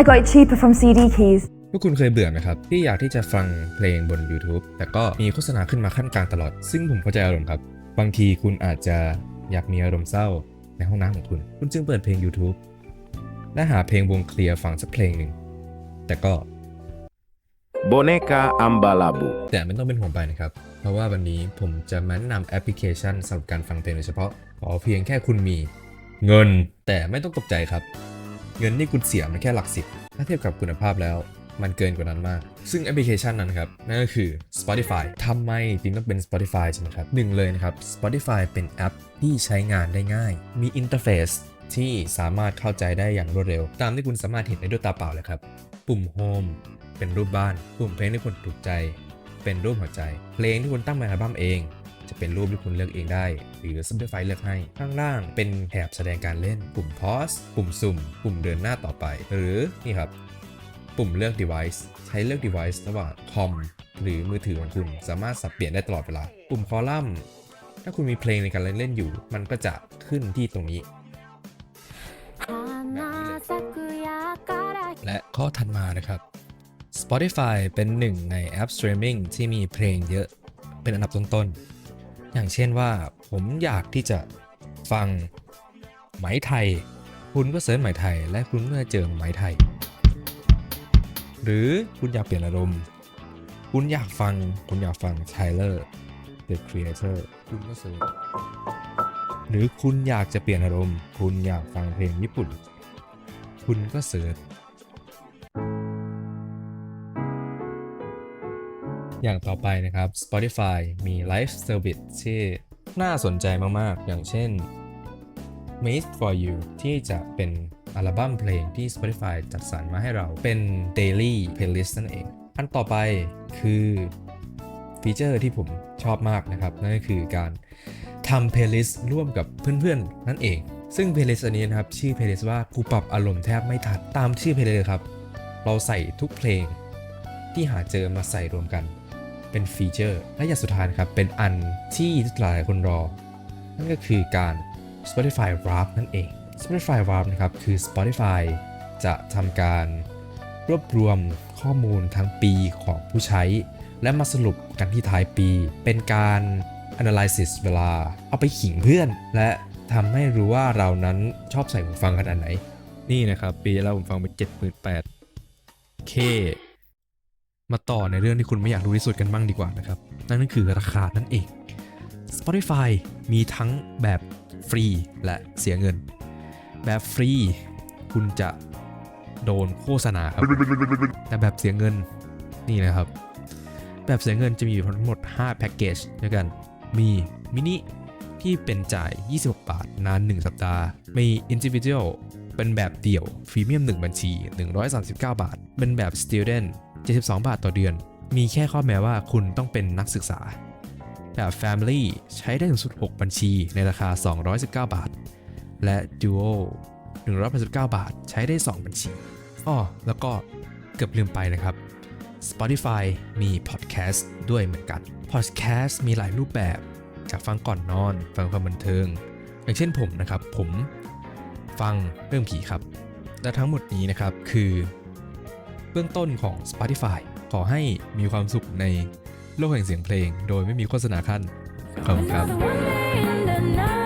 I got it cheaper from CD keys. พวกคุณเคยเบื่อไหมครับ ที่อยากที่จะฟังเพลงบน YouTube แต่ก็มีโฆษณาขึ้นมาขั้นกลางตลอด ซึ่งผมเข้าใจอารมณ์ครับ บางทีคุณอาจจะอยากมีอารมณ์เศร้าในห้องน้ำของคุณ คุณจึงเปิดเพลง YouTube และหาเพลงวงเคลียร์ฟังสักเพลงหนึ่ง แต่ก็ Boneka Ambalabu. แต่ไม่ต้องเป็นห่วงไปนะครับ เพราะว่าวันนี้ผมจะมาแนะนำแอปพลิเคชันสำหรับการฟังเพลงโดยเฉพาะขอเพียงแค่คุณมี เงินแต่ไม่ต้องตกใจครับ เงินที่คุณเสียมันแค่หลักสิบถ้าเทียบกับคุณภาพแล้ว มันเกินกว่านั้นมาก ซึ่งแอปพลิเคชันนั้นครับ นั่นก็คือ Spotify ทำไมจึงต้องเป็น Spotify ใช่ไหมครับหนึ่งเลยนะครับ Spotify เป็นแอปที่ใช้งานได้ง่าย มีอินเทอร์เฟซที่สามารถเข้าใจได้อย่างรวดเร็ว ตามที่คุณสามารถเห็นได้ด้วยตาเปล่าเลยครับ ปุ่ม Home เป็นรูปบ้าน ปุ่มเพลงที่คุณถูกใจ เป็นรูปหัวใจ เพลงที่คุณตั้งมาอัลบั้มเอง จะเป็นรูปที่คุณเลือกเองได้ หรือ Spotify เลือกให้ ข้างล่างเป็นแถบแสดงการเล่น ปุ่ม pause ปุ่มสุ่ม ปุ่มเดินหน้าต่อไป หรือนี่ครับ ปุ่มเลือก device ใช้เลือก device ระหว่างคอมหรือมือถือของคุณสามารถสับเปลี่ยนได้ตลอดเวลา ปุ่มคอลัมน์ถ้าคุณมีเพลงในการเล่นเล่นอยู่ มันก็จะขึ้นที่ตรงนี้และข้อถัดมานะครับ Spotify เป็นหนึ่งในแอปสตรีมมิ่งที่มีเพลงเยอะเป็นอันดับต้นๆ อย่างเช่นว่าผมอยากที่จะฟังไหมไทย คุณก็เสิร์ชไหมไทย และคุณก็จะเจอไหมไทย หรือคุณอยากเปลี่ยนอารมณ์ คุณอยากฟัง คุณอยากฟัง Tyler the Creator คุณก็เสิร์ชหรือคุณอยากจะเปลี่ยนอารมณ์ คุณอยากฟังเพลงญี่ปุ่น คุณก็เสิร์ช อย่างต่อไปนะครับ Spotify มี Live Service ที่น่าสนใจมาก ๆ อย่างเช่น Made for You ที่จะเป็นอัลบั้มเพลงที่ Spotify จัดสรรมาให้เราเป็น Daily Playlist นั่นเอง อันต่อไปคือฟีเจอร์ที่ผมชอบมากนะครับ นั่นก็คือการทำ playlist ร่วมกับเพื่อน ๆ นั่นเอง ซึ่ง playlist อันนี้นะครับ ชื่อ playlist ว่ากูปรับอารมณ์แทบไม่ทันตามชื่อ playlist เลยครับ เราใส่ทุกเพลงที่หาเจอมาใส่รวมกัน เป็นฟีเจอร์ และอย่างสุดท้ายนะครับ เป็นอันที่หลายคนรอ นั่นก็คือการ Spotify Wrap นั่นเอง Spotify Wrap นะครับคือ Spotify จะทำการรวบรวมข้อมูลทั้งปีของผู้ใช้ และมาสรุปกันที่ท้ายปี เป็นการ analysis เวลา เอาไปขิงเพื่อน และทำให้รู้ว่าเรานั้นชอบใส่หูฟังขนาดไหน นี่นะครับ ปีแล้วผมฟังไป 78K มาต่อในเรื่องที่คุณไม่อยากรู้ที่สุดกันบ้างดีกว่านะครับ นั่นก็คือราคานั่นเอง Spotify มีทั้งแบบฟรีและเสียเงิน แบบฟรีคุณจะโดนโฆษณาครับ แต่แบบเสียเงินนี่นะครับ แบบเสียเงินจะมีอยู่ทั้งหมด 5 แพ็กเกจด้วยกัน มีมินิที่เป็นจ่าย 26 บาท นาน 1 สัปดาห์ มี Individual เป็นแบบเดี่ยวพรีเมียม 1 บัญชี 139 บาท เป็นแบบ Student 72 บาทต่อเดือน มีแค่ข้อแม้ว่าคุณต้องเป็นนักศึกษาแบบ Family ใช้ได้ถึงสุด 6 บัญชีในราคา 219 บาท และ Duo 189 บาท ใช้ได้ 2 บัญชีอ้อแล้วก็เกือบลืมไปนะครับ Spotify มี Podcast ด้วยเหมือนกัน Podcast มีหลายรูปแบบ จากฟังก่อนนอน ฟังความบันเทิง อย่างเช่นผมนะครับ ผมฟังเรื่องผีครับ และทั้งหมดนี้นะครับคือ เบื้องต้นของ Spotify ขอให้มีความสุขในโลกแห่งเสียงเพลง โดยไม่มีโฆษณาขั้นขอบคุณครับ